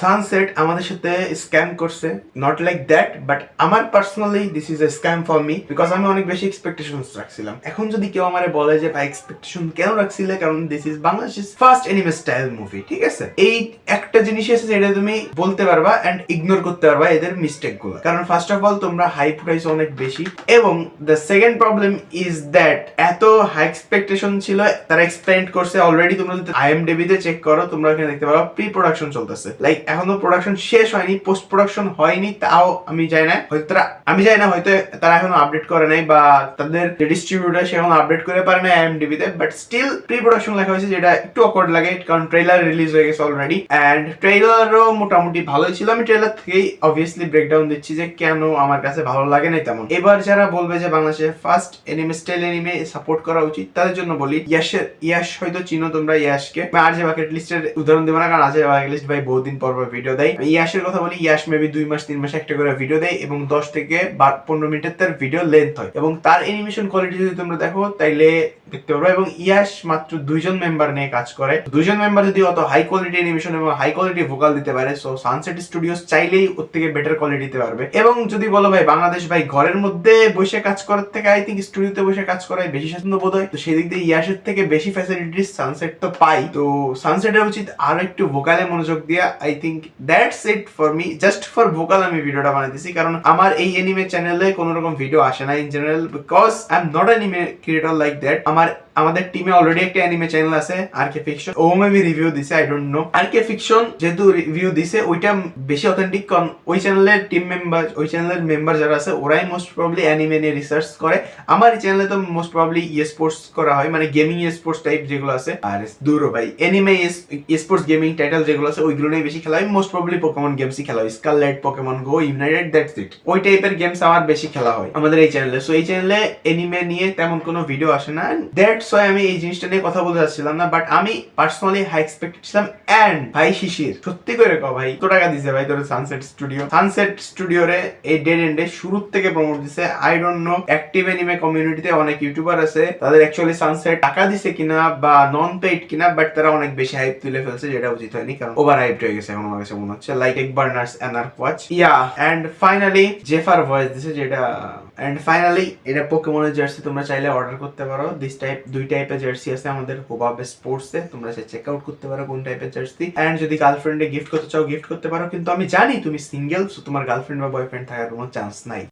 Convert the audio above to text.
Sunset আমাদের সাথে scam করছে। নট লাইক দ্যাট বাট আমার personally this is a scam for me because আমি অনেক বেশি এক্সপেকটেশন রাখছিলাম। এখন যদি কেউ আমারে বলে যে, ভাই এক্সপেকটেশন কেন রাখছিলে? কারণ this is Bangladesh first anime style movie ঠিক আছে? এই একটা জিনিস আছে যেটা তুমি বলতে পারবা এন্ড ইগনোর করতে পারবা এদের মিস্টেকগুলো। কারণ ফার্স্ট অফ অল তোমরা হাই প্রাইস অনেক বেশি এবং the second problem is that এত হাই এক্সপেকটেশন ছিল, তারা এক্সপ্লেন্ড করছে অলরেডি তোমরা যদি আইএমডিবি তে চেক করো, তোমরা এখানে দেখতে পারো প্রি প্রোডাকশন চলতেছে। লাইক এখনও প্রোডাকশন শেষ হয়নি পোস্ট প্রোডাকশন হয়নি, তাও আমি জানি না। হয়তো তারা, আমি জানি না, হয়তো তারা এখনও আপডেট করে নাই বা তাদের ডিস্ট্রিবিউটার সে এখনও আপডেট করে পারে না আইএমডিবি তে বাট স্টিল প্রি প্রোডাকশন লেখা হয়েছে যেটা একটু অকওয়ার্ড লাগে, কারণ ট্রেলার রিলিজ হয়ে গেছে অলরেডি এন্ড ট্রেলারও মোটামুটি ভালোই ছিল। আমি ট্রেলার থেকেই অবভিয়াসলি ব্রেকডাউন দিচ্ছি যে কেন আমার কাছে ভালো লাগে না তেমন। এবার যারা বলবে যে বাংলাদেশে first anime style anime support করা উচিত, তাদের জন্য বলি, ইয়াশের, ইয়াশ হয়তো চিনো তোমরা ইয়াশকে। আমি আর যে বাকেট লিস্টের উদাহরণ দেবো না, কারণ আজ বাকেট লিস্ট ভাই বহুদিন পর পর ভিডিও দেয়। আমি ইয়াশের কথা বলি ইয়াশ মেবি দুই মাস, তিন মাস একটা করে ভিডিও দেয় এবং দশ থেকে পনেরো মিনিটের তার ভিডিও লেন্থ হয়। এবং তার এনিমেশন কোয়ালিটি যদি তোমরা দেখো, তাইলে দেখতে পারো এবং ইয়াশ মাত্র দুইজন মেম্বার নিয়ে কাজ করে। দুইজন মেম্বার যদি অত হাই কোয়ালিটি এনিমেশন এবং হাই কোয়ালিটি ভোকাল দিতে পারে সো সানসেট স্টুডিওস চাইলেই ওর থেকে বেটার কোয়ালিটি দিতে পারবে। এবং যদি বলো ভাই, বাংলাদেশ ভাই ঘরের মধ্যে বসে কাজ করার থেকে আই থিঙ্ক স্টুডিওতে বসে কাজ করাই বেশি স্বাচ্ছন্দ্য বোধ হয়। তো সেই দিক দিয়ে ইয়াশের থেকে বেশি ফ্যাসিলিটিস সানসেট তো পাই। তো সানসেটের উচিত আরও একটু ভোকালে মনোযোগ দিয়ে I think that's it for me just for vocal আমি ভিডিওটা বানাইতেছি। কারণ আমার এই এনিমে চ্যানেলে কোনো রকম ভিডিও আসে না in general because I am not anime creator like that আমার আমাদের টিমে অলরেডি একটা অ্যানিমে চ্যানেল আছে আর কে ফিকশন ও মেবি রিভিউ দিছে I don't know R K fiction যেহেতু রিভিউ দিছে, ওইটা বেশি অথেন্টিক কারণ ওই চ্যানেলের টিম মেম্বার ওই চ্যানেলের মেম্বার যারা আছে, ওরাই মোস্ট প্রবলি অ্যানিমে নিয়ে রিসার্চ করে। আমার এই চ্যানেলে তো মোস্ট প্রবলি ই স্পোর্টস করা হয় মানে গেমিং স্পোর্টস টাইপ যেগুলো আছে। আর দূরও ভাই এনিমে স্পোর্টস গেমিং টাইটেল যেগুলো আছে, ওইগুলো নিয়ে বেশি খেলা হয়। মোস্ট প্রবলি পোকেমন গেমসই খেলা হয়। Scarlet Pokemon Go United that's it ওই টাইপের গেমস আমার বেশি খেলা হয় আমাদের এই চ্যানেলে সো এই চ্যানেলে এনিমে নিয়ে তেমন কোনো ভিডিও আসে না। দ্যাটস ওয়াই আমি এই জিনিসটা নিয়ে কথা বলতে চাচ্ছিলাম না বাট আমি পার্সোনালি হাই এক্সপেক্টেড ছিলাম এন্ড ভাই শিশির। সত্যি করে কো ভাই, কত টাকা দিছে ভাই তোর সানসেট স্টুডিও সানসেট স্টুডিও রে এই ডেড এন্ডে শুরু থেকে প্রমোট দিছে I don't know active anime কমিউনিটিতে অনেক ইউটিউবার আছে, তাদের অ্যাকচুয়ালি সানসেট টাকা দিছে কিনা বা নন পেইড কিনা বাট তারা অনেক বেশি হাইপ তুলে ফেলছে, যেটা উচিত হয়নি, কারণ ওভার হাইপ হয়ে গেছে আমার কাছে মনে হচ্ছে লাইক এক বার্নার্স এনার ওয়াচ ইয়া এন্ড ফাইনালি জেফার ভয়েস দিছে, যেটা এন্ড ফাইনালি এটা পোকেমনের জার্সি তোমরা চাইলে অর্ডার করতে পারো দিস টাইপ দুই টাইপের জার্সি আছে আমাদের হোবাব স্পোর্টসে তোমরা সে চেক আউট করতে পারো কোন টাইপের জার্সি এন্ড যদি গার্লফ্রেন্ডে গিফট করতে চাও গিফট করতে পারো। কিন্তু আমি জানি তুমি সিঙ্গেল তোমার গার্লফ্রেন্ড বা বয়ফ্রেন্ড থাকার কোনো চান্স নাই।